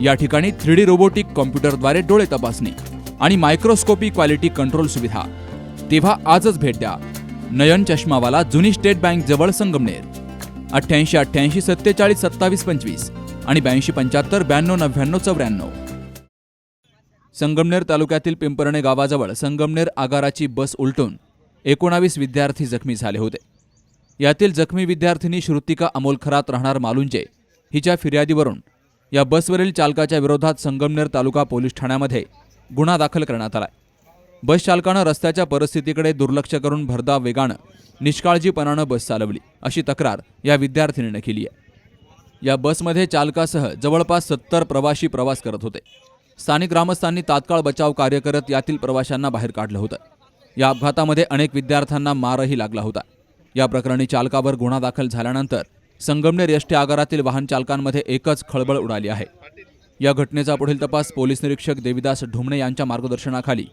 या ठिकाणी three D robotic कॉम्प्युटरद्वारे डोळे तपासणी आणि मायक्रोस्कोपी क्वालिटी कंट्रोल सुविधा. तेव्हा आजच भेट द्या. नयन चष्मावाला जुनी स्टेट बँक जवळ संगमनेर. अठ्ठ्याऐंशी अठ्ठ्याऐंशी सत्तेचाळीस सत्तावीस पंचवीस आणि ब्याऐंशी पंच्याहत्तर ब्याण्णव नव्याण्णव चौऱ्याण्णव. संगमनेर तालुक्यातील पिंपरणे गावाजवळ संगमनेर आगाराची बस उलटून एकोणावीस विद्यार्थी जखमी झाले होते. यातील जखमी विद्यार्थिनी श्रुतिका अमोलखरात राहणार मालुंजे हिच्या फिर्यादीवरून या बसवरील चालकाच्या विरोधात संगमनेर तालुका पोलीस ठाण्यामध्ये गुन्हा दाखल करण्यात आला बस चालकानं रस्त्याच्या परिस्थितीकडे दुर्लक्ष करून भरधाव वेगानं निष्काळजीपणानं बस चालवली अशी तक्रार या विद्यार्थिनीनं केली आहे. या बसमध्ये चालकासह जवळपास सत्तर प्रवासी प्रवास करत होते. स्थानिक ग्रामस्थांनी तात्काळ बचाव कार्य करत यातील प्रवाशांना बाहेर काढलं होतं. या अपघातामध्ये अनेक विद्यार्थ्यांना मारही लागला होता. या प्रकरणी चालकावर गुन्हा दाखल झाल्यानंतर संगमनेर यष्टी आगारातील वाहन चालकांमध्ये एकच खळबळ उडाली आहे. या घटनेचा पुढील तपास पोलीस निरीक्षक देविदास ढुमणे यांच्या मार्गदर्शनाखाली.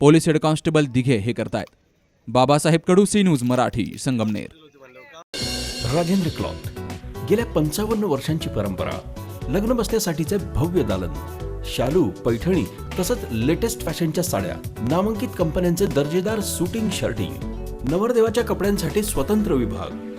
पोलीस हेड कॉन्स्टेबल दिघे हे करतायत. Babasaheb Kadu C news Marathi Sangamner. Rajendra cloth. गेल्या पंचावन्न वर्षांची परंपरा लग्न बसण्यासाठीचे भव्य दालन शालू पैठणी तसंच लेटेस्ट फॅशनच्या साड्या नामांकित कंपन्यांचे दर्जेदार सुटिंग शर्टिंग नवरदेवाच्या कपड्यांसाठी स्वतंत्र विभाग